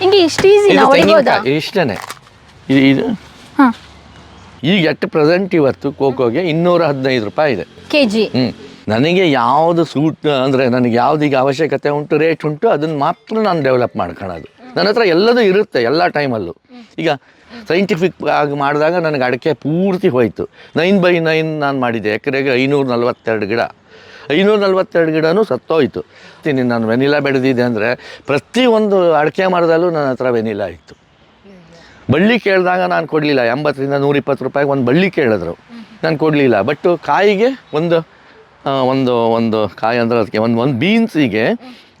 ಹಿಂಗೆ ಇಷ್ಟು ಈಸಿ ಇದು ತೆಂಗಿನಕಾಯಿ ಇಷ್ಟೇ ಇದು ಇದು ಹಾಂ. ಈಗ ಎಟ್ ಪ್ರೆಸೆಂಟ್ ಇವತ್ತು ಕೋಕೋಗೆ ಇನ್ನೂರ ಹದಿನೈದು ರೂಪಾಯಿ ಇದೆ. ಕೆ ಜಿ ಹ್ಞೂ ನನಗೆ ಯಾವುದು ಸೂಟ್ ಅಂದರೆ ನನಗೆ ಯಾವ್ದು ಈಗ ಅವಶ್ಯಕತೆ ಉಂಟು ರೇಟ್ ಉಂಟು ಅದನ್ನು ಮಾತ್ರ ನಾನು ಡೆವಲಪ್ ಮಾಡ್ಕೊಳ್ಳೋದು ನನ್ನ ಹತ್ರ ಎಲ್ಲದೂ ಇರುತ್ತೆ ಎಲ್ಲ ಟೈಮಲ್ಲೂ ಈಗ ಸೈಂಟಿಫಿಕ್ ಆಗಿ ಮಾಡಿದಾಗ ನನಗೆ ಅಡಿಕೆ ಪೂರ್ತಿ ಹೋಯಿತು. ನೈನ್ ಬೈ ನೈನ್ ನಾನು ಮಾಡಿದ್ದೆ ಎಕರೆಗೆ ಐನೂರ ನಲ್ವತ್ತೆರಡು ಗಿಡ. ಐನೂರ ನಲ್ವತ್ತೆರಡು ಗಿಡನೂ ಸತ್ತೋಯ್ತು. ತಿನ್ನಿ ನಾನು ವೆನಿಲಾ ಬೆಳೆದಿದ್ದೆ ಅಂದರೆ ಪ್ರತಿಯೊಂದು ಅಡಿಕೆ ಮರದಲ್ಲೂ ನನ್ನ ಹತ್ರ ವೆನಿಲಾ ಇತ್ತು. ಬಳ್ಳಿ ಕೇಳಿದಾಗ ನಾನು ಕೊಡಲಿಲ್ಲ. ಎಂಬತ್ತರಿಂದ ನೂರಿಪ್ಪತ್ತು ರೂಪಾಯಿಗೆ ಒಂದು ಬಳ್ಳಿ ಕೇಳಿದ್ರು. ನಾನು ಕೊಡಲಿಲ್ಲ. ಬಟ್ ಕಾಯಿಗೆ ಒಂದು ಒಂದು ಒಂದು ಕಾಯಿ ಅಂದ್ರೆ ಅದಕ್ಕೆ ಒಂದು ಒಂದು ಬೀನ್ಸಿಗೆ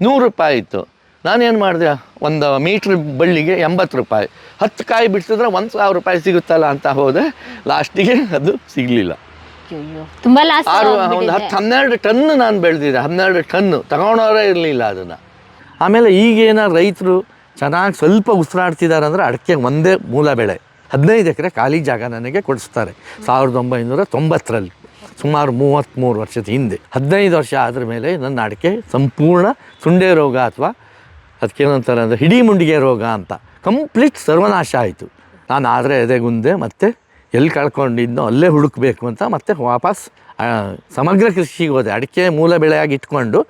ನೂರು ರೂಪಾಯಿ ಇತ್ತು. ನಾನೇನು ಮಾಡಿದೆ? ಒಂದು ಮೀಟ್ರ್ ಬಳ್ಳಿಗೆ ಎಂಬತ್ತು ರೂಪಾಯಿ. ಹತ್ತು ಕಾಯಿ ಬಿಡ್ಸಿದ್ರೆ ಒಂದು ಸಾವಿರ ರೂಪಾಯಿ ಸಿಗುತ್ತಲ್ಲ ಅಂತ ಹೋದೆ. ಲಾಸ್ಟಿಗೆ ಅದು ಸಿಗಲಿಲ್ಲ. ಅಯ್ಯೋ ತುಂಬಾ ಲಾಸ್ ಆರು ಒಂದು ಹತ್ತು ಹನ್ನೆರಡು ಟನ್ ನಾನು ಬೆಳೆದಿದ್ದೆ ಹನ್ನೆರಡು ಟನ್. ತಗೊಳೋರೇ ಇರಲಿಲ್ಲ ಅದನ್ನು. ಆಮೇಲೆ ಈಗೇನ ರೈತರು ಚೆನ್ನಾಗಿ ಸ್ವಲ್ಪ ಉಸಿರಾಡ್ತಿದ್ದಾರೆ ಅಂದರೆ ಅಡಿಕೆ ಒಂದೇ ಮೂಲ ಬೆಳೆ. ಹದಿನೈದು ಎಕರೆ ಖಾಲಿ ಜಾಗ ನನಗೆ ಕೊಡಿಸ್ತಾರೆ. ಸಾವಿರದ ಒಂಬೈನೂರ ತೊಂಬತ್ತರಲ್ಲಿ ಸುಮಾರು ಮೂವತ್ತ್ಮೂರು ವರ್ಷದ ಹಿಂದೆ. ಹದಿನೈದು ವರ್ಷ ಆದ್ರ ಮೇಲೆ ನನ್ನ ಅಡಿಕೆ ಸಂಪೂರ್ಣ ಸುಂಡೆ ರೋಗ ಅಥವಾ ಅದಕ್ಕೇನಂತಾರೆ ಅಂದರೆ ಹಿಡಿ ಮುಂಡಿಗೆ ರೋಗ ಅಂತ. ಕಂಪ್ಲೀಟ್ ಸರ್ವನಾಶ ಆಯಿತು. ನಾನು ಆದರೆ ಎದೆಗುಂದೆ ಮತ್ತು ಎಲ್ಲಿ ಕಳ್ಕೊಂಡಿದ್ನೋ ಅಲ್ಲೇ ಹುಡುಕಬೇಕು ಅಂತ ಮತ್ತೆ ವಾಪಸ್ ಸಮಗ್ರ ಕೃಷಿಗೆ ಹೋದೆ. ಅಡಿಕೆ ಮೂಲ ಬೆಳೆಯಾಗಿ ಇಟ್ಕೊಂಡು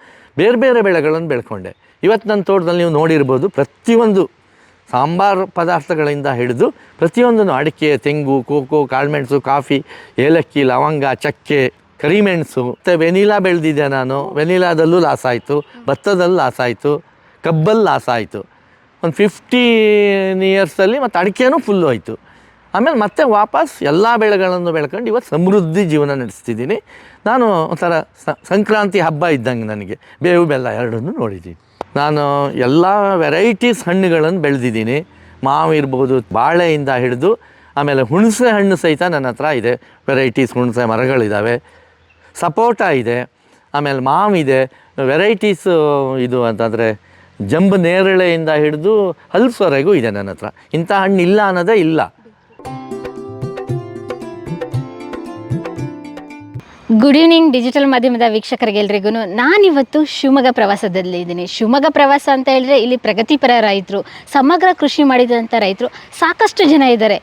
ಬೇರೆ ಬೇರೆ ಬೆಳೆಗಳನ್ನು ಬೆಳ್ಕೊಂಡೆ. ಇವತ್ತು ನನ್ನ ತೋಟದಲ್ಲಿ ನೀವು ನೋಡಿರ್ಬೋದು, ಪ್ರತಿಯೊಂದು ಸಾಂಬಾರು ಪದಾರ್ಥಗಳಿಂದ ಹಿಡಿದು ಪ್ರತಿಯೊಂದನ್ನು ಅಡಿಕೆ, ತೆಂಗು, ಕೋಕೋ ಕಾಳುಮೆಣಸು ಕಾಫಿ, ಏಲಕ್ಕಿ, ಲವಂಗ, ಚಕ್ಕೆ ಕರಿಮೆಣಸು ಮತ್ತು ವೆನಿಲಾ ಬೆಳೆದಿದ್ದೆ ನಾನು. ವೆನಿಲಾದಲ್ಲೂ ಲಾಸ್ ಆಯಿತು, ಭತ್ತದಲ್ಲೂ ಲಾಸ್ ಆಯಿತು, ಕಬ್ಬಲ್ಲಿ ಲಾಸ್ ಆಯಿತು. ಒಂದು ಫಿಫ್ಟೀನ್ ಇಯರ್ಸಲ್ಲಿ ಮತ್ತು ಅಡಿಕೆನೂ ಫುಲ್ಲು ಹೋಯಿತು. ಆಮೇಲೆ ಮತ್ತೆ ವಾಪಸ್ ಎಲ್ಲ ಬೆಳೆಗಳನ್ನು ಬೆಳ್ಕೊಂಡು ಇವತ್ತು ಸಮೃದ್ಧಿ ಜೀವನ ನಡೆಸ್ತಿದ್ದೀನಿ. ನಾನು ಒಂಥರ ಸಂಕ್ರಾಂತಿ ಹಬ್ಬ ಇದ್ದಂಗೆ ನನಗೆ. ಬೇವು ಬೆಲ್ಲ ಎರಡನ್ನು ನೋಡಿದ್ದೀನಿ. ನಾನು ಎಲ್ಲ ವೆರೈಟೀಸ್ ಹಣ್ಣುಗಳನ್ನು ಬೆಳೆದಿದ್ದೀನಿ. ಮಾವು ಇರ್ಬೋದು, ಬಾಳೆಯಿಂದ ಹಿಡಿದು ಆಮೇಲೆ ಹುಣಸೆ ಹಣ್ಣು ಸಹಿತ ನನ್ನ ಹತ್ರ ಇದೆ. ವೆರೈಟೀಸ್ ಹುಣಸೆ ಮರಗಳಿದ್ದಾವೆ ಸಪೋಟ ಇದೆ. ಆಮೇಲೆ ಮಾವಿದೆ ವೆರೈಟೀಸು ಇದು ಅಂತಂದರೆ ಜಂಬು ನೇರಳೆಯಿಂದ ಹಿಡಿದು ಹಲ್ಸವರೆಗೂ ಇದೆ ನನ್ನ ಹತ್ರ. ಇಂಥ ಹಣ್ಣು ಇಲ್ಲ ಅನ್ನೋದೇ ಇಲ್ಲ. ಗುಡ್ ಈವ್ನಿಂಗ್ ಡಿಜಿಟಲ್ ಮಾಧ್ಯಮದ ವೀಕ್ಷಕರಿಗೆ ಎಲ್ರಿಗೂ ನಾನಿವತ್ತು ಶಿವಮೊಗ್ಗ ಪ್ರವಾಸದಲ್ಲಿ ಇದ್ದೀನಿ. ಶಿವಮೊಗ್ಗ ಪ್ರವಾಸ ಅಂತ ಹೇಳಿದ್ರೆ ಇಲ್ಲಿ ಪ್ರಗತಿಪರ ರೈತರು, ಸಮಗ್ರ ಕೃಷಿ ಮಾಡಿದಂಥ ರೈತರು ಸಾಕಷ್ಟು ಜನ ಇದ್ದಾರೆ.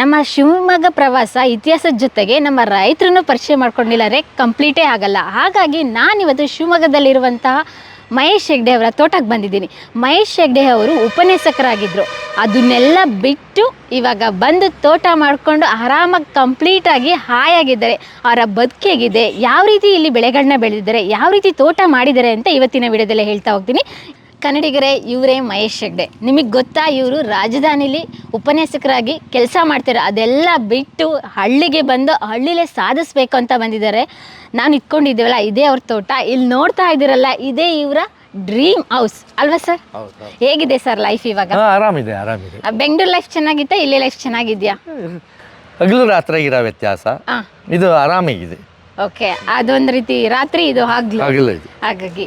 ನಮ್ಮ ಶಿವಮೊಗ್ಗ ಪ್ರವಾಸ ಇತಿಹಾಸದ ಜೊತೆಗೆ ನಮ್ಮ ರೈತರನ್ನು ಪರಿಚಯ ಮಾಡ್ಕೊಂಡಿಲ್ಲಾರೆ ಕಂಪ್ಲೀಟೇ ಆಗಲ್ಲ. ಹಾಗಾಗಿ ನಾನಿವತ್ತು ಶಿವಮೊಗ್ಗದಲ್ಲಿರುವಂತಹ ಮಹೇಶ್ ಹೆಗ್ಡೆ ಅವರ ತೋಟಕ್ಕೆ ಬಂದಿದ್ದೀನಿ. ಮಹೇಶ್ ಹೆಗ್ಡೆ ಅವರು ಉಪನ್ಯಾಸಕರಾಗಿದ್ದರು ಅದನ್ನೆಲ್ಲ ಬಿಟ್ಟು ಇವಾಗ ಬಂದು ತೋಟ ಮಾಡಿಕೊಂಡು ಆರಾಮಾಗಿ ಕಂಪ್ಲೀಟಾಗಿ ಹಾಯಾಗಿದ್ದಾರೆ ಅವರ ಬದುಕೆಗಿದೆ ಯಾವ ರೀತಿ ಇಲ್ಲಿ ಬೆಳೆಗಳನ್ನ ಬೆಳೆದಿದ್ದಾರೆ? ಯಾವ ರೀತಿ ತೋಟ ಮಾಡಿದ್ದಾರೆ ಅಂತ ಇವತ್ತಿನ ವಿಡಿಯೋದಲ್ಲೇ ಹೇಳ್ತಾ ಹೋಗ್ತೀನಿ. ಕನ್ನಡಿಗರೇ ಇವರೇ ಮಹೇಶ್ ಹೆಗ್ಡೆ ನಿಮಗೆ ಗೊತ್ತಾ ಇವರು ರಾಜಧಾನಿಲಿ ಉಪನ್ಯಾಸಕರಾಗಿ ಕೆಲಸ ಮಾಡ್ತಾರೆ ಅದೆಲ್ಲ ಬಿಟ್ಟು ಹಳ್ಳಿಗೆ ಬಂದು ಹಳ್ಳಿಲೇ ಸಾಧಿಸ್ಬೇಕು ಅಂತ ಬಂದಿದ್ದಾರೆ ನಾನು ಇಟ್ಕೊಂಡಿದ್ದೀವಲ್ಲ ಇದೇ ಅವ್ರ ತೋಟ ಇಲ್ಲಿ ನೋಡ್ತಾ ಇದ್ದೀರಲ್ಲ ಇದೇ ಇವರ ಡ್ರೀಮ್ ಹೌಸ್ ಅಲ್ವಾ ಸರ್ ಹೇಗಿದೆ ಸರ್ ಲೈಫ್ ಇವಾಗ ಆರಾಮಿದೆ ಆರಾಮಿದೆ ಬೆಂಗಳೂರು ಲೈಫ್ ಚೆನ್ನಾಗಿತ್ತಾ ಇಲ್ಲಿ ಲೈಫ್ ಚೆನ್ನಾಗಿದ್ಯಾ ಹಗಲು ರಾತ್ರಿ ಇರೋ ವ್ಯತ್ಯಾಸ ಇದು ಆರಾಮಾಗಿದೆ ಓಕೆ ಅದೊಂದು ರೀತಿ ರಾತ್ರಿ ಇದು ಹಗ್ಲು ಹಗಲು ಇದು. ಹಾಗಾಗಿ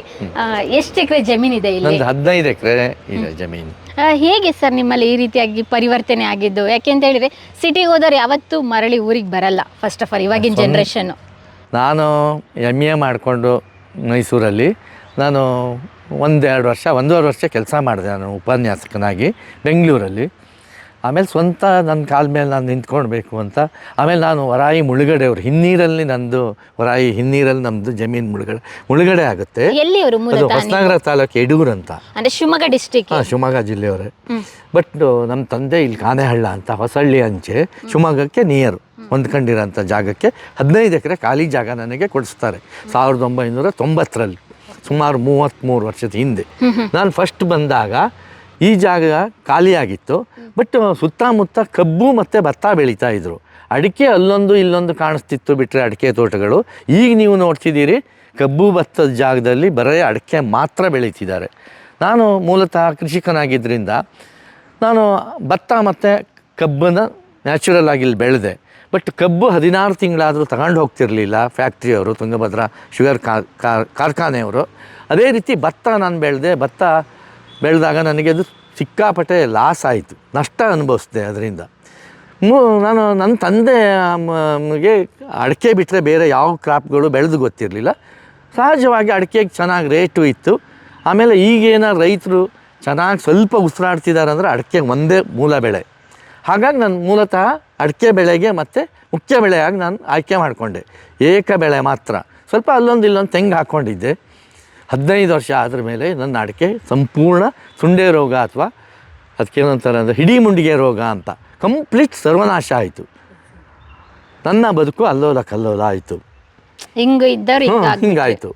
ಎಷ್ಟು ಎಕರೆ ಜಮೀನಿದೆ ಇಲ್ಲಿ? ನಂದು ಹದಿನೈದು ಎಕರೆ ಇದೆ ಜಮೀನು. ಆ, ಹೇಗೆ ಸರ್ ನಿಮ್ಮಲ್ಲಿ ಈ ರೀತಿಯಾಗಿ ಪರಿವರ್ತನೆ ಆಗಿದ್ದು? ಯಾಕೆ ಅಂತ ಹೇಳಿದ್ರೆ ಸಿಟಿಗೆ ಹೋದವ್ರು ಯಾವತ್ತೂ ಮರಳಿ ಊರಿಗೆ ಬರಲ್ಲ ಫಸ್ಟ್ ಆಫ್ ಆಲ್ ಇವಾಗಿನ ಜನ್ರೇಷನ್ ನಾನು ಎಂ ಎ ಮಾಡಿಕೊಂಡು ಮೈಸೂರಲ್ಲಿ ನಾನು ಒಂದೆರಡು ವರ್ಷ ಒಂದೂವರೆ ವರ್ಷ ಕೆಲಸ ಮಾಡಿದೆ ನಾನು ಉಪನ್ಯಾಸಕನಾಗಿ ಬೆಂಗಳೂರಲ್ಲಿ. ಆಮೇಲೆ ಸ್ವಂತ ನನ್ನ ಕಾಲ ಮೇಲೆ ನಾನು ನಿಂತ್ಕೊಳ್ಬೇಕು ಅಂತ. ಆಮೇಲೆ ನಾನು ವರಾಯಿ ಮುಳುಗಡೆ ಅವರು ಹಿನ್ನೀರಲ್ಲಿ ನಂದು ವರಾಯಿ ಹಿನ್ನೀರಲ್ಲಿ ನಮ್ಮದು ಜಮೀನು ಮುಳುಗಡೆ ಮುಳುಗಡೆ ಆಗುತ್ತೆ. ಅದು ಹೊಸನಗರ ತಾಲೂಕು ಯಡೂರು ಅಂತ. ಅಂದ್ರೆ ಶಿವಮೊಗ್ಗ ಡಿಸ್ಟಿಕ್ ಹಾಂ ಶಿವಮೊಗ್ಗ ಜಿಲ್ಲೆಯವರೇ. ಬಟ್ ನಮ್ಮ ತಂದೆ ಇಲ್ಲಿ ಕಾನೆಹಳ್ಳ ಅಂತ ಹೊಸಳ್ಳಿ ಅಂಚೆ ಶಿವಮೊಗ್ಗಕ್ಕೆ ನಿಯರು ಹೊಂದ್ಕೊಂಡಿರೋಂಥ ಜಾಗಕ್ಕೆ ಹದಿನೈದು ಎಕರೆ ಖಾಲಿ ಜಾಗ ನನಗೆ ಕೊಡಿಸ್ತಾರೆ. ಸಾವಿರದ ಒಂಬೈನೂರ ತೊಂಬತ್ತರಲ್ಲಿ ಸುಮಾರು ಮೂವತ್ತ್ಮೂರು ವರ್ಷದ ಹಿಂದೆ. ನಾನು ಫಸ್ಟ್ ಬಂದಾಗ ಈ ಜಾಗ ಖಾಲಿಯಾಗಿತ್ತು. ಬಟ್ ಸುತ್ತಮುತ್ತ ಕಬ್ಬು ಮತ್ತು ಭತ್ತ ಬೆಳೀತಾ ಇದ್ರು. ಅಡಿಕೆ ಅಲ್ಲೊಂದು ಇಲ್ಲೊಂದು ಕಾಣಿಸ್ತಿತ್ತು ಬಿಟ್ಟರೆ ಅಡಿಕೆ ತೋಟಗಳು. ಈಗ ನೀವು ನೋಡ್ತಿದ್ದೀರಿ, ಕಬ್ಬು ಭತ್ತದ ಜಾಗದಲ್ಲಿ ಬರೀ ಅಡಿಕೆ ಮಾತ್ರ ಬೆಳೀತಿದ್ದಾರೆ. ನಾನು ಮೂಲತಃ ಕೃಷಿಕನಾಗಿದ್ದರಿಂದ ನಾನು ಭತ್ತ ಮತ್ತು ಕಬ್ಬನ್ನು ನ್ಯಾಚುರಲ್ ಆಗಿ ಇಲ್ಲಿ ಬೆಳೆದೆ. ಬಟ್ ಕಬ್ಬು ಹದಿನಾರು ತಿಂಗಳಾದರೂ ತಗೊಂಡು ಹೋಗ್ತಿರಲಿಲ್ಲ ಫ್ಯಾಕ್ಟ್ರಿಯವರು, ತುಂಗಭದ್ರಾ ಶುಗರ್ ಕಾರ್ಖಾನೆಯವರು. ಅದೇ ರೀತಿ ಭತ್ತ ನಾನು ಬೆಳೆದೆ, ಭತ್ತ ಬೆಳೆದಾಗ ನನಗೆ ಅದು ಸಿಕ್ಕಾಪಟ್ಟೆ ಲಾಸ್ ಆಯಿತು. ನಷ್ಟ ಅನುಭವಿಸಿದೆ ಅದರಿಂದ. ನಾನು ನನ್ನ ತಂದೆ ಗೆ ಅಡಿಕೆ ಬಿಟ್ಟರೆ ಬೇರೆ ಯಾವ ಕ್ರಾಪ್ಗಳು ಬೆಳೆದು ಗೊತ್ತಿರಲಿಲ್ಲ. ಸಹಜವಾಗಿ ಅಡಿಕೆಗೆ ಚೆನ್ನಾಗಿ ರೇಟು ಇತ್ತು. ಆಮೇಲೆ ಈಗೇನ ರೈತರು ಚೆನ್ನಾಗಿ ಸ್ವಲ್ಪ ಉಸಿರಾಡ್ತಿದ್ದಾರೆ ಅಂದರೆ ಅಡಿಕೆ ಒಂದೇ ಮೂಲ ಬೆಳೆ. ಹಾಗಾಗಿ ನಾನು ಮೂಲತಃ ಅಡಿಕೆ ಬೆಳೆಗೆ ಮತ್ತು ಮುಖ್ಯ ಬೆಳೆಯಾಗಿ ನಾನು ಆಯ್ಕೆ ಮಾಡಿಕೊಂಡೆ. ಏಕ ಬೆಳೆ ಮಾತ್ರ. ಸ್ವಲ್ಪ ಅಲ್ಲೊಂದು ಇಲ್ಲೊಂದು ತೆಂಗು ಹಾಕ್ಕೊಂಡಿದ್ದೆ ಹದಿನೈದು ವರ್ಷ ಆದ್ರ ಮೇಲೆ ನನ್ನ ಅಡಿಕೆ ಸಂಪೂರ್ಣ ಸುಂಡೆ ರೋಗ ಅಥವಾ ಅದಕ್ಕೇನಂತಾರೆ ಅಂದರೆ ಹಿಡಿ ಮುಂಡಿಗೆ ರೋಗ ಅಂತ ಕಂಪ್ಲೀಟ್ ಸರ್ವನಾಶ ಆಯಿತು. ನನ್ನ ಬದುಕು ಅಲ್ಲೋಲ ಕಲ್ಲೋಲ ಆಯಿತು. ಹಿಂಗೆ ಇದ್ದಾರೆ ಹಿಂಗಾಯಿತು.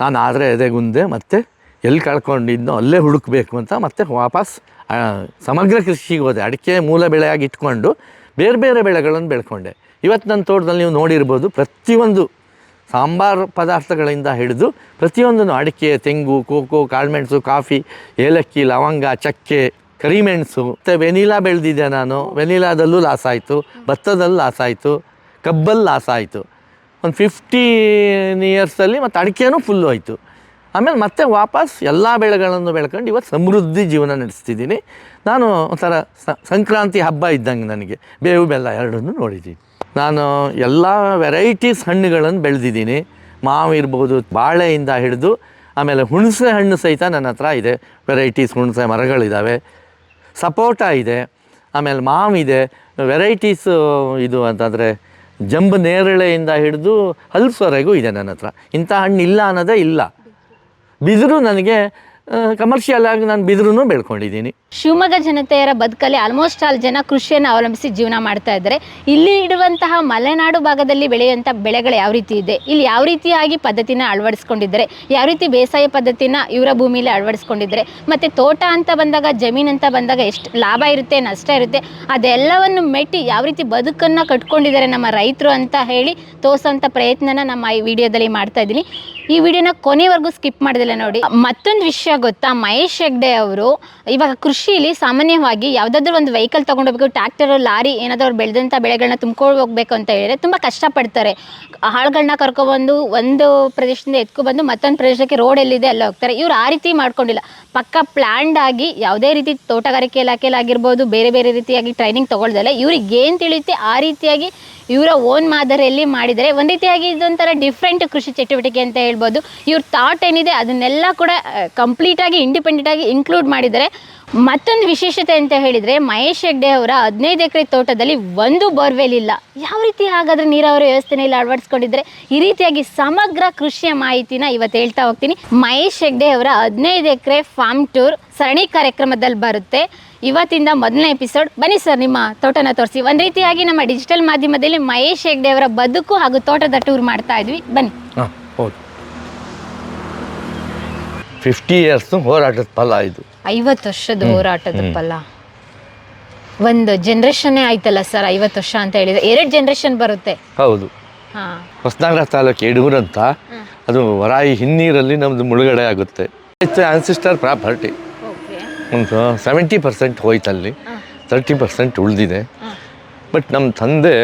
ನಾನು ಆದರೆ ಎದೆಗುಂದೆ ಮತ್ತೆ ಎಲ್ಲಿ ಕಳ್ಕೊಂಡಿದ್ನೋ ಅಲ್ಲೇ ಹುಡುಕ್ಬೇಕು ಅಂತ ಮತ್ತೆ ವಾಪಸ್ ಸಮಗ್ರ ಕೃಷಿಗೆ ಹೋದೆ. ಅಡಿಕೆ ಮೂಲ ಬೆಳೆಯಾಗಿ ಇಟ್ಕೊಂಡು ಬೇರೆ ಬೇರೆ ಬೆಳೆಗಳನ್ನು ಬೆಳ್ಕೊಂಡೆ. ಇವತ್ತು ನನ್ನ ತೋಟದಲ್ಲಿ ನೀವು ನೋಡಿರ್ಬೋದು ಪ್ರತಿಯೊಂದು ಸಾಂಬಾರು ಪದಾರ್ಥಗಳಿಂದ ಹಿಡಿದು ಪ್ರತಿಯೊಂದನ್ನು ಅಡಿಕೆ, ತೆಂಗು, ಕೋಕೋ, ಕಾಳುಮೆಣಸು, ಕಾಫಿ, ಏಲಕ್ಕಿ, ಲವಂಗ, ಚಕ್ಕೆ, ಕರಿಮೆಣಸು, ಮತ್ತು ವೆನಿಲಾ ಬೆಳೆದಿದ್ದೆ ನಾನು. ವೆನಿಲಾದಲ್ಲೂ ಲಾಸ್ ಆಯಿತು, ಭತ್ತದಲ್ಲಿ ಲಾಸ್ ಆಯಿತು, ಕಬ್ಬಲ್ಲಿ ಲಾಸ್ ಆಯಿತು. ಒಂದು ಫಿಫ್ಟೀನ್ ಇಯರ್ಸಲ್ಲಿ ಮತ್ತು ಅಡಿಕೆನೂ ಫುಲ್ಲು ಆಯಿತು ಆಮೇಲೆ ಮತ್ತೆ ವಾಪಸ್ ಎಲ್ಲ ಬೆಳೆಗಳನ್ನು ಬೆಳ್ಕೊಂಡು ಇವತ್ತು ಸಮೃದ್ಧಿ ಜೀವನ ನಡೆಸ್ತಿದ್ದೀನಿ. ನಾನು ಒಂಥರ ಸಂಕ್ರಾಂತಿ ಹಬ್ಬ ಇದ್ದಂಗೆ ನನಗೆ. ಬೇವು ಬೆಲ್ಲ ಎರಡನ್ನೂ ನೋಡಿದ್ದೀನಿ. ನಾನು ಎಲ್ಲ ವೆರೈಟೀಸ್ ಹಣ್ಣುಗಳನ್ನು ಬೆಳೆದಿದ್ದೀನಿ. ಮಾವು ಇರ್ಬೋದು, ಬಾಳೆಯಿಂದ ಹಿಡಿದು ಆಮೇಲೆ ಹುಣಸೆ ಹಣ್ಣು ಸಹಿತ ನನ್ನ ಹತ್ರ ಇದೆ. ವೆರೈಟೀಸ್ ಹುಣಸೆ ಮರಗಳಿದ್ದಾವೆ ಸಪೋಟ ಇದೆ. ಆಮೇಲೆ ಮಾವಿದೆ ವೆರೈಟೀಸು ಇದು ಅಂತಂದರೆ ಜಂಬು ನೇರಳೆಯಿಂದ ಹಿಡಿದು ಹಲ್ಸ್ವರೆಗೂ ಇದೆ ನನ್ನ ಹತ್ರ. ಇಂಥ ಹಣ್ಣು ಇಲ್ಲ ಅನ್ನೋದೇ ಇಲ್ಲ. ಬಿದಿರು ನನಗೆ ಕಮರ್ಷಿಯಲ್ ಆಗಿ ನಾನು ಬಿದಿರು ಬೆಳ್ಕೊಂಡಿದ್ದೀನಿ. ಶಿವಮೊಗ್ಗ ಜನತೆಯರ ಬದುಕಲ್ಲಿ ಆಲ್ಮೋಸ್ಟ್ ಆಲ್ ಜನ ಕೃಷಿಯನ್ನು ಅವಲಂಬಿಸಿ ಜೀವನ ಮಾಡ್ತಾ ಇದ್ದಾರೆ. ಇಲ್ಲಿ ಇಡುವಂತಹ ಮಲೆನಾಡು ಭಾಗದಲ್ಲಿ ಬೆಳೆಯುವಂಥ ಬೆಳೆಗಳು ಯಾವ ರೀತಿ ಇದೆ? ಇಲ್ಲಿ ಯಾವ ರೀತಿಯಾಗಿ ಪದ್ಧತಿನ ಅಳವಡಿಸ್ಕೊಂಡಿದ್ದಾರೆ? ಯಾವ ರೀತಿ ಬೇಸಾಯ ಪದ್ಧತಿನ ಇವರ ಭೂಮಿಯಲ್ಲಿ ಅಳವಡಿಸ್ಕೊಂಡಿದ್ದಾರೆ? ಮತ್ತು ತೋಟ ಅಂತ ಬಂದಾಗ, ಜಮೀನು ಅಂತ ಬಂದಾಗ ಎಷ್ಟು ಲಾಭ ಇರುತ್ತೆ, ನಷ್ಟ ಇರುತ್ತೆ? ಅದೆಲ್ಲವನ್ನು ಮೆಟ್ಟಿ ಯಾವ ರೀತಿ ಬದುಕನ್ನು ಕಟ್ಕೊಂಡಿದ್ದಾರೆ ನಮ್ಮ ರೈತರು ಅಂತ ಹೇಳಿ ತೋರ್ಸೋಂಥ ಪ್ರಯತ್ನನ ನಮ್ಮ ಈ ವಿಡಿಯೋದಲ್ಲಿ ಮಾಡ್ತಾ ಇದ್ದೀನಿ. ಈ ವಿಡಿಯೋನ ಕೊನೆವರೆಗೂ ಸ್ಕಿಪ್ ಮಾಡಿದಿಲ್ಲ ನೋಡಿ. ಮತ್ತೊಂದು ವಿಷಯ ಗೊತ್ತಾ? ಮಹೇಶ್ ಹೆಗ್ಡೆ ಅವರು ಇವಾಗ ಕೃಷಿಲಿ ಸಾಮಾನ್ಯವಾಗಿ ಯಾವುದಾದ್ರೂ ಒಂದು ವೆಹಿಕಲ್ ತೊಗೊಂಡೋಗ್ಬೇಕು ಟ್ರ್ಯಾಕ್ಟರ್ ಲಾರಿ ಏನಾದರೂ ಅವ್ರು ಬೆಳೆದಂಥ ಬೆಳೆಗಳನ್ನ ತುಂಬ್ಕೊಂಡು ಹೋಗ್ಬೇಕು ಅಂತ ಹೇಳಿದ್ರೆ ತುಂಬ ಕಷ್ಟಪಡ್ತಾರೆ. ಆಳುಗಳನ್ನ ಕರ್ಕೊಬಂದು ಒಂದು ಪ್ರದೇಶದಿಂದ ಎತ್ಕೊಬಂದು ಮತ್ತೊಂದು ಪ್ರದೇಶಕ್ಕೆ ರೋಡ್ ಎಲ್ಲಿದೆ ಅಲ್ಲ ಹೋಗ್ತಾರೆ. ಇವ್ರು ಆ ರೀತಿ ಮಾಡ್ಕೊಂಡಿಲ್ಲ. ಪಕ್ಕ ಪ್ಲ್ಯಾಂಡ್ ಆಗಿ ಯಾವುದೇ ರೀತಿ ತೋಟಗಾರಿಕೆ ಇಲಾಖೆಲಾಗಿರ್ಬೋದು ಬೇರೆ ಬೇರೆ ರೀತಿಯಾಗಿ ಟ್ರೈನಿಂಗ್ ತೊಗೊಳ್ದಲ್ಲ, ಇವ್ರಿಗೆ ಏನು ತಿಳಿಯುತ್ತೆ ಆ ರೀತಿಯಾಗಿ ಇವರ ಓನ್ ಮಾದರಿಯಲ್ಲಿ ಮಾಡಿದರೆ ಒಂದು ರೀತಿಯಾಗಿ ಇದೊಂಥರ ಡಿಫ್ರೆಂಟ್ ಕೃಷಿ ಚಟುವಟಿಕೆ ಅಂತ ಹೇಳ್ಬೋದು. ಇವ್ರ ಥಾಟ್ ಏನಿದೆ ಅದನ್ನೆಲ್ಲ ಕೂಡ ಕಂಪ್ಲೀಟಾಗಿ ಇಂಡಿಪೆಂಡೆಂಟಾಗಿ ಇನ್ಕ್ಲೂಡ್ ಮಾಡಿದ್ದಾರೆ ಮತ್ತೊಂದು ವಿಶೇಷತೆ ಅಂತ ಹೇಳಿದರೆ ಮಹೇಶ್ ಹೆಗ್ಡೆ ಅವರ ಹದಿನೈದು ಎಕರೆ ತೋಟದಲ್ಲಿ ಒಂದು ಬೋರ್ವೆಲ್ ಇಲ್ಲ. ಯಾವ ರೀತಿ ಹಾಗಾದ್ರೆ ನೀರಾವರಿ ವ್ಯವಸ್ಥೆನೆಲ್ಲ ಅಳವಡಿಸ್ಕೊಂಡಿದ್ರೆ? ಈ ರೀತಿಯಾಗಿ ಸಮಗ್ರ ಕೃಷಿಯ ಮಾಹಿತಿನ ಇವತ್ತು ಹೇಳ್ತಾ ಹೋಗ್ತೀನಿ. ಮಹೇಶ್ ಹೆಗ್ಡೆ ಅವರ ಹದಿನೈದು ಎಕರೆ ಫಾರ್ಮ್ ಟೂರ್ ಸರಣಿ ಕಾರ್ಯಕ್ರಮದಲ್ಲಿ ಬರುತ್ತೆ. ಇವತ್ತಿಂದ ಮೊದಲನೇ ಎಪಿಸೋಡ್ ಬನ್ನಿ ಸರ್, ನಿಮ್ಮ ತೋಟನ ತೋರಿಸಿ. ಒಂದು ರೀತಿಯಾಗಿ ನಮ್ಮ ಡಿಜಿಟಲ್ ಮಾಧ್ಯಮದಲ್ಲಿ ಮಹೇಶ್ ಹೆಗ್ಡೆ ಅವರ ಬದುಕು ಹಾಗೂ ತೋಟದ ಟೂರ್ ಮಾಡ್ತಾ ಇದ್ವಿ. ಬನ್ನಿ. ಫಿಫ್ಟಿ ಇಯರ್ಸ್ ಹೋರಾಟದ ಫಲ ಇದು. ಐವತ್ತು ವರ್ಷದ ಹೋರಾಟದ ಫಲ ಒಂದು ಜನರೇಷನ್ನೇ ಆಯ್ತಲ್ಲ ಸರ್ ಐವತ್ತು ವರ್ಷ ಅಂತ ಹೇಳಿದ್ರೆ? ಎರಡು ಜನರೇಷನ್ ಬರುತ್ತೆ. ಹೌದು. ಹಾ. ಹೊಸನಗರ ತಾಲೂಕು ಯಡೂರು ಅಂತ ಅದು ವರಾಯಿ ಹಿನ್ನೀರಲ್ಲಿ ನಮ್ಮದು ಮುಳುಗಡೆ ಆಗುತ್ತೆ. ಇಟ್ಸ್ ಆನ್ಸಿಸ್ಟರ್ ಪ್ರಾಪರ್ಟಿ ಒಂದು ಸೆವೆಂಟಿ ಪರ್ಸೆಂಟ್ ಹೋಯ್ತಲ್ಲಿ ತರ್ಟಿ ಪರ್ಸೆಂಟ್ ಉಳಿದಿದೆ. ಬಟ್ ನಮ್ಮ ತಂದೆ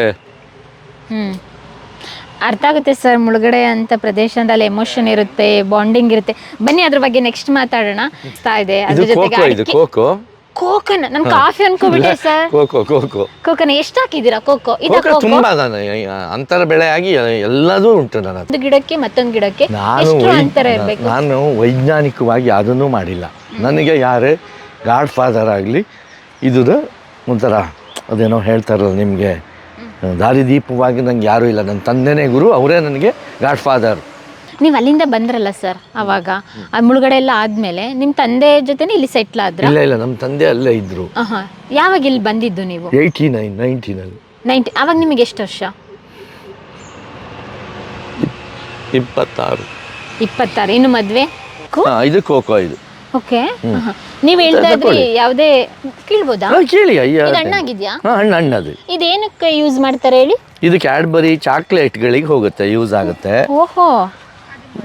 ಅರ್ಥ ಆಗುತ್ತೆ ಸರ್ ಮುಳುಗಡೆ ಅಂತ ಪ್ರದೇಶದಲ್ಲಿ ಎಮೋಷನ್ ಇರುತ್ತೆ ಬಾಂಡಿಂಗ್ ಇರುತ್ತೆ. ಬನ್ನಿ ಅದ್ರ ಬಗ್ಗೆ ನೆಕ್ಸ್ಟ್ ಮಾತಾಡೋಣ. ತಾ ಇದೆ ಅದ್ರ ಜೊತೆಗೆ ಅಡಿಕೆ- ಕೋಕೋ. ಕೋಕನ್ ನನ್ ಕಾಫಿ ಅನ್ಕೋಬಿಟ್ಟೆ ಸರ್. Cocoa cocoa. ಕೋಕನ್ ಎಷ್ಟು ಹಾಕಿದ್ದೀರಾ ಕೋಕೋ? ಇದು ಕೋಕೋ ಕೋಕೋ? ತುಂಬಾ ನಾನು ಅಂತರ ಬೆಳೆ ಆಗಿ ಎಲ್ಲದೂ ಉಂಟು ನನ್ನ ಹತ್ರ. ಒಂದು ಗಿಡಕ್ಕೆ ಮತ್ತೊಂದು ಗಿಡಕ್ಕೆ ನಾನು ಎಷ್ಟು ವೈ- ಅಂತರ ಇರ್ಬೇಕು. ನಾನು ವೈಜ್ಞಾನಿಕವಾಗಿ ಅದನ್ನು ಮಾಡಿಲ್ಲ. ನನಗೆ ಯಾರೇ ಗಾಡ್ ಫಾದರ್ ಆಗಲಿ ಇದು ಒಂಥರ ಅದೇನೋ ಹೇಳ್ತಾರಲ್ಲ ನಿಮಗೆ ದಾರಿದೀಪವಾಗಿ ನಂಗೆ ಯಾರೂ ಇಲ್ಲ. ನನ್ನ ತಂದೆನೇ ಗುರು ಅವರೇ ನನಗೆ ಗಾಡ್ ಫಾದರ್ ನೀವು ಅಲ್ಲಿಂದ ಬಂದ್ರಲ್ಲ ಸರ್ ಅವಾಗ? ಆ ಮುಳುಗಡೆ ಎಲ್ಲ ಆದ್ಮೇಲೆ ನಿಮ್ಮ ತಂದೆ ಜೊತೆನೆ ಇಲ್ಲಿ ಸೆಟ್ಲ್ ಆದ್ರೆ? ಇಲ್ಲ ಇಲ್ಲ ನಮ್ಮ ತಂದೆ ಅಲ್ಲೇ ಇದ್ದರು ಆಹಾ. ಯಾವಾಗ ಇಲ್ಲಿ ಬಂದಿದ್ದು ನೀವು? ಏಯ್ಟಿ ನೈನ್ ನೈನ್ಟೀನಲ್ಲಿ ನೈನ್ಟಿ ಅವಾಗ ನಿಮಗೆ ಎಷ್ಟು ವರ್ಷ? ಇಪ್ಪತ್ತಾರು. ಇಪ್ಪತ್ತಾರು. ಇನ್ನು ಮದ್ವೆ? ಇದು ಕೋಕೋ ಇದು. ಓಕೆ ನೀವು ಹೇಳ್ತಾ ಇದ್ರಿ. ಯಾವುದೇ ಕೇಳ್ಬೋದಾ? ಹಾ, ಕೇಳಿ ಅಯ್ಯ ಇದು ಹಣ್ಣಾಗಿದ್ಯಾ? ಹಾಂ ಹಣ್ಣು ಹಣ್ಣದು. ಇದೇನಕ್ಕೆ ಯೂಸ್ ಮಾಡ್ತಾರೆ ಹೇಳಿ? ಇದು ಕ್ಯಾಡ್ಬರಿ ಚಾಕ್ಲೇಟ್ಗಳಿಗೆ ಹೋಗುತ್ತೆ ಯೂಸ್ ಆಗುತ್ತೆ. ಓಹೋ.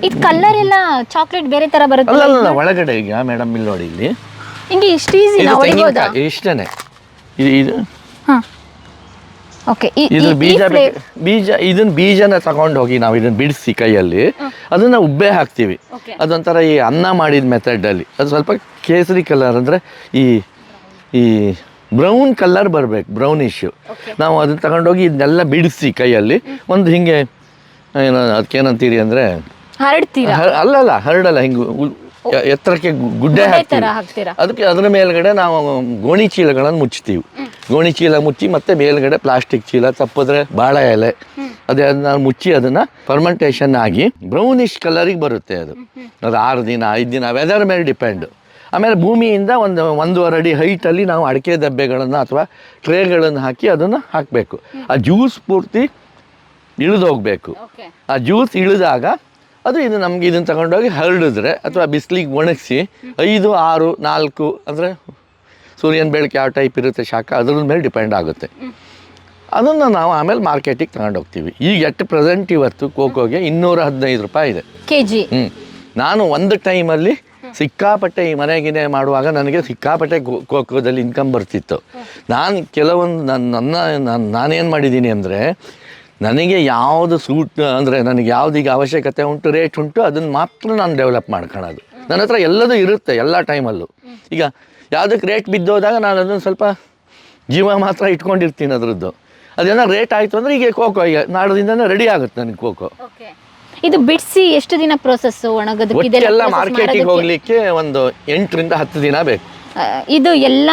ಇದು ಕಲರ್ ಎಲ್ಲ ಚಾಕ್ಲೇಟ್ ಬೇರೆ ತರ ಬರುತ್ತೆ ಅಲ್ಲ ಅಲ್ಲ ಒಳಗಡೆ ಈಗ ಮೇಡಮ್ ಇಲ್ಲಿ ನೋಡಿ ಇಲ್ಲಿ. ಹಿಂಗೆ ಇಷ್ಟು ಈಸಿ ಇದು ತೆಂಗಿನಕಾಯಿ ಇಷ್ಟನೇ ಇದು ಇದು. ಹಾ. ಓಕೆ ಇದು ಬೀಜ ಬೀಜ ಇದನ್ನ ಬೀಜನ ತಗೊಂಡು ಹೋಗಿ ನಾವು ಇದನ್ನ ಬಿಡಿಸಿ ಕೈಯಲ್ಲಿ. ಅದನ್ನ ಉಬ್ಬೆ ಹಾಕ್ತೀವಿ. ಅದೊಂಥರ ಈ ಅನ್ನ ಮಾಡಿದ ಮೆಥಡ್ ಅಲ್ಲಿ. ಅದು ಸ್ವಲ್ಪ ಕೇಸರಿ ಕಲರ್ ಅಂದ್ರೆ ಈ ಈ ಬ್ರೌನ್ ಕಲರ್ ಬರಬೇಕು ಬ್ರೌನಿಶ್ ನಾವು ಅದನ್ನ ತಗೊಂಡೋಗಿ ಇದನ್ನೆಲ್ಲ ಬಿಡಿಸಿ ಕೈಯಲ್ಲಿ. ಒಂದು ಹಿಂಗೆ ಏನೋ ಅದಕ್ಕೇನಂತೀರಿ ಅಂದರೆ ಹರಡ್ತೀರಾ? ಅಲ್ಲಲ್ಲ ಹರಡಲ್ಲ ಹಿಂಗೆ ಎತ್ತರಕ್ಕೆ ಗುಡ್ಡೆ ಹಾಕ್ತೀವಿ. ಅದಕ್ಕೆ ಅದರ ಮೇಲ್ಗಡೆ ನಾವು ಗೋಣಿ ಚೀಲಗಳನ್ನು ಮುಚ್ಚುತ್ತೀವಿ. ಗೋಣಿ ಚೀಲ ಮುಚ್ಚಿ ಮತ್ತೆ ಮೇಲ್ಗಡೆ ಪ್ಲಾಸ್ಟಿಕ್ ಚೀಲ ತಪ್ಪಿದ್ರೆ ಬಾಳೆ ಎಲೆ. ಅದೇ ಅದನ್ನ ಮುಚ್ಚಿ ಅದನ್ನ ಫರ್ಮೆಂಟೇಷನ್ ಆಗಿ ಬ್ರೌನಿಶ್ ಕಲರಿಗೆ ಬರುತ್ತೆ ಅದು. ಅದು ಆರು ದಿನ ಐದು ದಿನ ವೆದರ್ ಮೇಲೆ ಡಿಪೆಂಡ್ ಆಮೇಲೆ ಭೂಮಿಯಿಂದ ಒಂದು ಒಂದೂವರೆ ಅಡಿ ಹೈಟಲ್ಲಿ ನಾವು ಅಡಿಕೆ ದಬ್ಬೆಗಳನ್ನು ಅಥವಾ ಟ್ರೇಗಳನ್ನು ಹಾಕಿ ಅದನ್ನು ಹಾಕಬೇಕು. ಆ ಜ್ಯೂಸ್ ಪೂರ್ತಿ ಇಳಿದೋಗ್ಬೇಕು. ಆ ಜ್ಯೂಸ್ ಇಳಿದಾಗ ಅದು ಇದು ನಮ್ಗೆ ಇದನ್ನು ತಗೊಂಡೋಗಿ ಹರಡಿದ್ರೆ ಅಥವಾ ಬಿಸಿಲಿಗೆ ಒಣಗಿಸಿ ಐದು ಆರು ನಾಲ್ಕು ಅಂದರೆ ಸೂರ್ಯನ ಬೆಳಕು ಯಾವ ಟೈಪ್ ಇರುತ್ತೆ ಶಾಖ ಅದ್ರ ಮೇಲೆ ಡಿಪೆಂಡ್ ಆಗುತ್ತೆ. ಅದನ್ನು ನಾವು ಆಮೇಲೆ ಮಾರ್ಕೆಟಿಗೆ ತಗೊಂಡೋಗ್ತೀವಿ. ಈಗ ಎಟ್ ಪ್ರೆಸೆಂಟ್ ಇವತ್ತು ಕೋಕೋಗೆ ಇನ್ನೂರ ಹದಿನೈದು ರೂಪಾಯಿ ಇದೆ. ಕೆ ಜಿ ಹ್ಞೂ ನಾನು ಒಂದು ಟೈಮಲ್ಲಿ ಸಿಕ್ಕಾಪಟ್ಟೆ ಈ ಮನೆಗಿನೇ ಮಾಡುವಾಗ ನನಗೆ ಸಿಕ್ಕಾಪಟ್ಟೆ ಕೋಕೋದಲ್ಲಿ ಇನ್ಕಮ್ ಬರ್ತಿತ್ತು. ನಾನು ಕೆಲವೊಂದು ನನ್ನ ನನ್ನ ನಾನು ನಾನೇನು ಮಾಡಿದ್ದೀನಿ ಅಂದರೆ ನನಗೆ ಯಾವುದು ಸೂಟ್ ಅಂದರೆ ನನಗೆ ಈಗ ಅವಶ್ಯಕತೆ ಉಂಟು ರೇಟ್ ಉಂಟು ಅದನ್ನು ಮಾತ್ರ ನಾನು ಡೆವಲಪ್ ಮಾಡ್ಕೊಳ್ಳೋದು. ನನ್ನ ಹತ್ರ ಎಲ್ಲದೂ ಇರುತ್ತೆ ಎಲ್ಲ ಟೈಮಲ್ಲೂ ಈಗ ಯಾವುದಕ್ಕೆ ರೇಟ್ ಬಿದ್ದೋದಾಗ ನಾನು ಅದನ್ನು ಸ್ವಲ್ಪ ಜೀವ ಮಾತ್ರ ಇಟ್ಕೊಂಡಿರ್ತೀನಿ ಅದರದ್ದು. ಅದೇನೋ ರೇಟ್ ಆಯಿತು ಅಂದರೆ ಈಗ ಕೋಕೋ ಈಗ ನಾಡದಿಂದನೇ ರೆಡಿ ಆಗುತ್ತೆ ನನಗೆ ಕೋಕೋ ಇದು ಬಿಡಿಸಿ ಎಷ್ಟು ದಿನ ಪ್ರೋಸೆಸ್ ಒಣಗೋದು? ಇದೆಲ್ಲ ಮಾರ್ಕೆಟಿಗೆ ಹೋಗಲಿಕ್ಕೆ ಒಂದು ಎಂಟರಿಂದ ಹತ್ತು ದಿನ ಬೇಕು. ಇದು ಎಲ್ಲ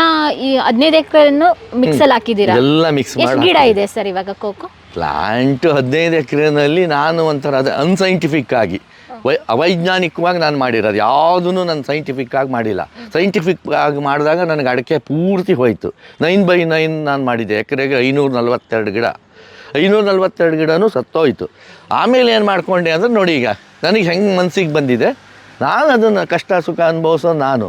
ಈ ಹದಿನೈದು ಎಕರೆಯನ್ನು ಮಿಕ್ಸ್ ಅಲ್ಲಿ ಹಾಕಿದ್ದೀರಾ? ಎಲ್ಲ ಮಿಕ್ಸ್ ಗಿಡ ಇದೆ ಸರ್ ಇವಾಗ ಕೋಕೋ ಪ್ಲಾಂಟ್ ಹದಿನೈದು ಎಕರೆನಲ್ಲಿ ನಾನು ಒಂಥರ ಅದು ಅನ್ಸೈಂಟಿಫಿಕ್ ಆಗಿ. ವೈ ಅವೈಜ್ಞಾನಿಕವಾಗಿ ನಾನು ಮಾಡಿರೋದು. ಯಾವುದೂ ನಾನು ಸೈಂಟಿಫಿಕ್ ಆಗಿ ಮಾಡಿಲ್ಲ. ಸೈಂಟಿಫಿಕ್ ಆಗಿ ಮಾಡಿದಾಗ ನನಗೆ ಅಡಿಕೆ ಪೂರ್ತಿ ಹೋಯಿತು. ನೈನ್ ಬೈ ನೈನ್ ನಾನು ಮಾಡಿದ್ದೆ. ಎಕರೆಗೆ ಐನೂರ ನಲ್ವತ್ತೆರಡು ಗಿಡ. ಐನೂರ ನಲ್ವತ್ತೆರಡು ಗಿಡನೂ ಸತ್ತೋಯ್ತು. ಆಮೇಲೆ ಏನು ಮಾಡ್ಕೊಂಡೆ ಅಂದರೆ ನೋಡಿ ಈಗ ನನಗೆ ಹೆಂಗೆ ಮನಸ್ಸಿಗೆ ಬಂದಿದೆ. ನಾನು ಅದನ್ನು ಕಷ್ಟ ಸುಖ ಅನುಭವಿಸೋ ನಾನು.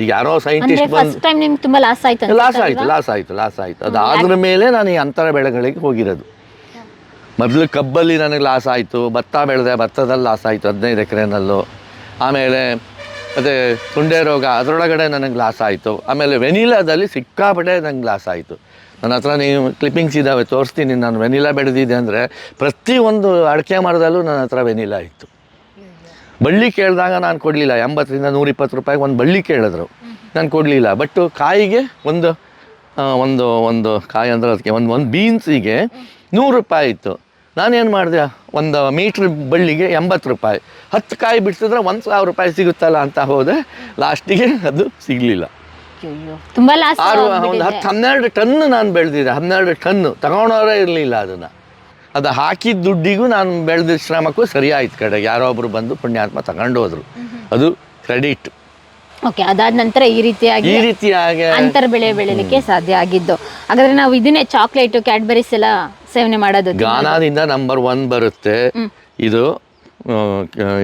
ಈಗ ಯಾರೋ ಸೈಂಟಿಸ್ಟ್ ಬಂದು ಲಾಸ್ ಆಯಿತು ಲಾಸ್ ಆಯಿತು ಲಾಸ್ ಆಯಿತು ಲಾಸ್ ಆಯಿತು. ಅದಾದ್ರ ಮೇಲೆ ನಾನು ಈ ಅಂತರ ಬೆಳೆಗಳಿಗೆ ಹೋಗಿರೋದು. ಮೊದಲು ಕಬ್ಬಲ್ಲಿ ನನಗೆ ಲಾಸ್ ಆಯಿತು, ಭತ್ತ ಬೆಳೆದೆ, ಭತ್ತದಲ್ಲಿ ಲಾಸ್ ಆಯಿತು, ಹದಿನೈದು ಎಕರೆನಲ್ಲೂ. ಆಮೇಲೆ ಅದೇ ತುಂಡೆ ರೋಗ ಅದರೊಳಗಡೆ ನನಗೆ ಲಾಸ್ ಆಯಿತು. ಆಮೇಲೆ ವೆನಿಲಾದಲ್ಲಿ ಸಿಕ್ಕಾಪಟ್ಟೆ ನಂಗೆ ಲಾಸ್ ಆಯಿತು. ನನ್ನ ಹತ್ರ ನೀವು ಕ್ಲಿಪ್ಪಿಂಗ್ಸ್ ಇದ್ದಾವೆ ತೋರಿಸ್ತೀನಿ. ನಾನು ವೆನಿಲಾ ಬೆಳೆದಿದ್ದೆ ಅಂದರೆ ಪ್ರತಿಯೊಂದು ಅಡಿಕೆ ಮರದಲ್ಲೂ ನನ್ನ ಹತ್ರ ವೆನಿಲಾ ಇತ್ತು. ಬಳ್ಳಿ ಕೇಳಿದಾಗ ನಾನು ಕೊಡಲಿಲ್ಲ. ಎಂಬತ್ತರಿಂದ ನೂರಿಪ್ಪತ್ತು ರೂಪಾಯಿಗೆ ಒಂದು ಬಳ್ಳಿ ಕೇಳಿದ್ರು. ನಾನು ಕೊಡಲಿಲ್ಲ. ಬಟ್ ಕಾಯಿಗೆ ಒಂದು ಒಂದು ಒಂದು ಕಾಯಿ ಅಂದ್ರೆ ಅದಕ್ಕೆ ಒಂದು ಒಂದು ಬೀನ್ಸಿಗೆ ನೂರು ರೂಪಾಯಿ ಇತ್ತು. ನಾನೇನು ಮಾಡಿದೆ? ಒಂದು ಮೀಟ್ರ್ ಬಳ್ಳಿಗೆ ಎಂಬತ್ತು ರೂಪಾಯಿ. ಹತ್ತು ಕಾಯಿ ಬಿಡಿಸಿದ್ರೆ ಒಂದು ಸಾವಿರ ರೂಪಾಯಿ ಸಿಗುತ್ತಲ್ಲ ಅಂತ ಹೋದೆ. ಲಾಸ್ಟಿಗೆ ಅದು ಸಿಗಲಿಲ್ಲ. ತುಂಬ ಲಾಸ್ ಆರು ಒಂದು ಹತ್ತು ಹನ್ನೆರಡು ಟನ್ ನಾನು ಬೆಳೆದಿದ್ದೆ. ಹನ್ನೆರಡು ಟನ್ನು ತಗೊಂಡವರೇ ಇರಲಿಲ್ಲ ಅದನ್ನು. ಅದು ಹಾಕಿದ ದುಡ್ಡಿಗೂ ನಾನು ಬೆಳೆದ ಶ್ರಮಕ್ಕೂ ಸರಿಯಾಯ್ತು ಕಡೆಗೆ ಯಾರೋ ಒಬ್ರು ಬಂದು ಪುಣ್ಯಾತ್ಮ ತಗೊಂಡು ಹೋದ್ರು ಅದು ಕ್ರೆಡಿಟ್. ಓಕೆ ಅದಾದ ನಂತರ ಈ ರೀತಿಯಾಗಿ ಈ ರೀತಿಯಾಗಿ ಅಂತರ್ ಬೆಳೆ ಬೆಳಿಲಿಕ್ಕೆ ಸಾಧ್ಯ ಆಗಿದ್ದು. ಹಾಗಾದ್ರೆ ನಾವು ಇದನ್ನೇ ಚಾಕ್ಲೇಟ್ ಕ್ಯಾಡ್ಬರೀಸ್ ಎಲ್ಲ ಸೇವನೆ ಮಾಡೋದು ಗಾನಾದಿಂದ ನಂಬರ್ ಒನ್ ಬರುತ್ತೆ. ಇದು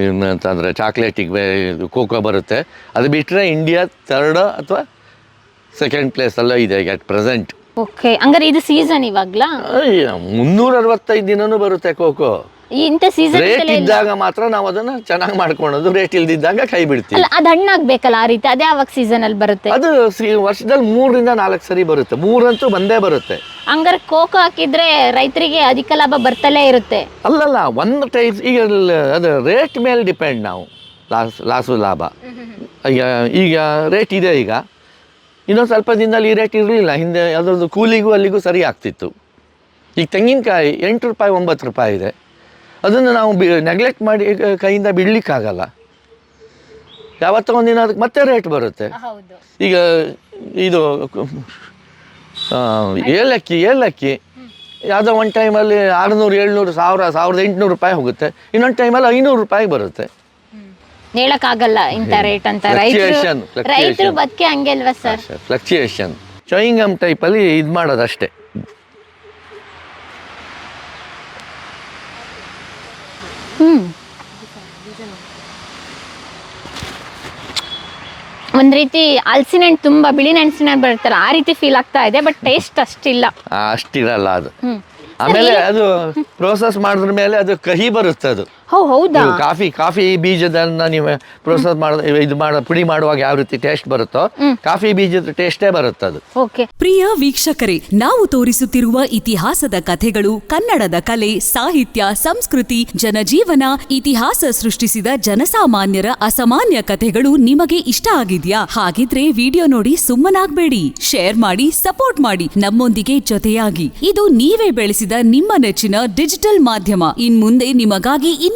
ಏನಂತಂದ್ರೆ ಚಾಕ್ಲೇಟಿಗೆ ಇದು ಕೋಕೋ ಬರುತ್ತೆ. ಅದು ಬಿಟ್ಟರೆ ಇಂಡಿಯಾ ಥರ್ಡ್ ಅಥವಾ ಸೆಕೆಂಡ್ ಪ್ಲೇಸಲ್ಲ ಇದೆ ಅಟ್ ಪ್ರೆಸೆಂಟ್ ಓಕೆ ಹಂಗಾರೆ ಇದು ಸೀಸನ್ ಇವಾಗ್ಲಾ? ಮುನ್ನೂರ ಅರವತ್ತೈದು ದಿನನೂ ಬರುತ್ತೆ ಕೋಕೋ. ಇಂಥ ಸೀಸನ್ ರೇಟ್ ಇದ್ದಾಗ ಮಾತ್ರ ನಾವು ಅದನ್ನ ಚೆನ್ನಾಗಿ ಮಾಡ್ಕೊಳೋದು. ರೇಟ್ ಇಲ್ದಿದ್ದಾಗ ಕೈ ಬಿಡ್ತೀವಿ. ಅಲ್ಲ ಅದು ಹಣ್ಣಾಗಬೇಕಲ್ಲ ಆ ರೀತಿ? ಅದೇ ಯಾವಾಗ ಸೀಸನ್ ಅಲ್ಲಿ ಬರುತ್ತೆ? ಅದು ವರ್ಷದಲ್ಲಿ ಮೂರರಿಂದ ನಾಲ್ಕು ಸರಿ ಬರುತ್ತೆ. ಮೂರಂತೂ ಬಂದೇ ಬರುತ್ತೆ. ಹಂಗಾರೆ ಕೋಕೋ ಹಾಕಿದ್ರೆ ರೈತರಿಗೆ ಅಧಿಕ ಲಾಭ ಬರ್ತಲೇ ಇರುತ್ತೆ. ಅಲ್ಲಲ್ಲ ಒಂದು ಟೈಪ್ ಈಗ ಅದು ರೇಟ್ ಮೇಲೆ ಡಿಪೆಂಡ್ ನಾವು. ಲಾಸ್ ಲಾಸು ಲಾಭ. ಈಗ ಈಗ ರೇಟ್ ಇದೆ ಈಗ. ಇನ್ನೊಂದು ಸ್ವಲ್ಪ ದಿನದಲ್ಲಿ ಈ ರೇಟ್ ಇರಲಿಲ್ಲ. ಹಿಂದೆ ಅದರದ್ದು ಕೂಲಿಗೂ ಅಲ್ಲಿಗೂ ಸರಿ ಆಗ್ತಿತ್ತು. ಈಗ ತೆಂಗಿನಕಾಯಿ ಎಂಟು ರೂಪಾಯಿ ಒಂಬತ್ತು ರೂಪಾಯಿ ಇದೆ. ಅದನ್ನು ನಾವು ಬಿ ನೆಗ್ಲೆಕ್ಟ್ ಮಾಡಿ ಕೈಯಿಂದ ಬಿಡಲಿಕ್ಕಾಗಲ್ಲ. ಯಾವತ್ತೋ ಒಂದಿನ ಅದಕ್ಕೆ ಮತ್ತೆ ರೇಟ್ ಬರುತ್ತೆ. ಈಗ ಇದು ಏಲಕ್ಕಿ ಏಲಕ್ಕಿ ಯಾವುದೋ ಒಂದು ಟೈಮಲ್ಲಿ ಆರುನೂರು ಏಳ್ನೂರು ಸಾವಿರ ಸಾವಿರದ ಎಂಟುನೂರು ರೂಪಾಯಿ ಹೋಗುತ್ತೆ. ಇನ್ನೊಂದು ಟೈಮಲ್ಲಿ ಐನೂರು ರೂಪಾಯಿ ಬರುತ್ತೆ. ಹೇಳಕ್ ಆಗಲ್ಲ ಇಂಥ ರೇಟ್ ಅಂತ. ಫ್ಲಕ್ಚುಯೇಷನ್. ರೈತರು ಬದುಕೆ ಹಂಗೆ ಅಲ್ವಾ ಸರ್ ಫ್ಲಕ್ಚುಯೇಷನ್ ಚೋಯಿಂಗಮ್ ಟೈಪಲ್ಲಿ ಇದು ಮಾಡೋದಷ್ಟೇ. ಹ್ಮ್. ಒಂದ್ ರೀತಿ ಹಲಸಿನ ಹಣ್ಣು ತುಂಬಾ ಬಿಳಿ ನೆಣಸಿನ ಹಣ್ಣು ಬರುತ್ತಲ್ಲ ಆ ರೀತಿ ಫೀಲ್ ಆಗ್ತಾ ಇದೆ ಬಟ್ ಟೇಸ್ಟ್ ಅಷ್ಟಿಲ್ಲ. ಅಷ್ಟಿರಲ್ಲ ಅದು. ಆಮೇಲೆ ಅದು ಪ್ರೋಸೆಸ್ ಮಾಡಿದ್ರ ಮೇಲೆ ಅದು ಕಹಿ ಬರುತ್ತೆ ಅದು. ಹೌದಾ? ಕಾಫಿ ಕಾಫಿ ಬೀಜದನ್ನ ನೀವು ಪ್ರೋಸೆಸ್ ಮಾಡ ಇದು ಮಾಡ ಪುಡಿ ಮಾಡುವಾಗ ಯಾವ ರೀತಿ ಟೇಸ್ಟ್ ಬರುತ್ತೋ ಕಾಫಿ ಬೀಜದ ಟೇಸ್ಟೇ ಬರುತ್ತೆ ಅದು ಓಕೆ. ಪ್ರಿಯ ವೀಕ್ಷಕರೇ ನಾವು ತೋರಿಸುತ್ತಿರುವ ಇತಿಹಾಸದ ಕಥೆಗಳು ಕನ್ನಡದ ಕಲೆ ಸಾಹಿತ್ಯ ಸಂಸ್ಕೃತಿ ಜನಜೀವನ ಇತಿಹಾಸ ಸೃಷ್ಟಿಸಿದ ಜನಸಾಮಾನ್ಯರ ಅಸಾಮಾನ್ಯ ಕಥೆಗಳು ನಿಮಗೆ ಇಷ್ಟ ಆಗಿದ್ಯಾ? ಹಾಗಿದ್ರೆ ವಿಡಿಯೋ ನೋಡಿ ಸುಮ್ಮನಾಗ್ಬೇಡಿ. ಶೇರ್ ಮಾಡಿ ಸಪೋರ್ಟ್ ಮಾಡಿ. ನಮ್ಮೊಂದಿಗೆ ಜೊತೆಯಾಗಿ. ಇದು ನೀವೇ ಬೆಳೆಸಿದ ನಿಮ್ಮ ನೆಚ್ಚಿನ ಡಿಜಿಟಲ್ ಮಾಧ್ಯಮ. ಇನ್ ಮುಂದೆ ನಿಮಗಾಗಿ ಇನ್ನೂ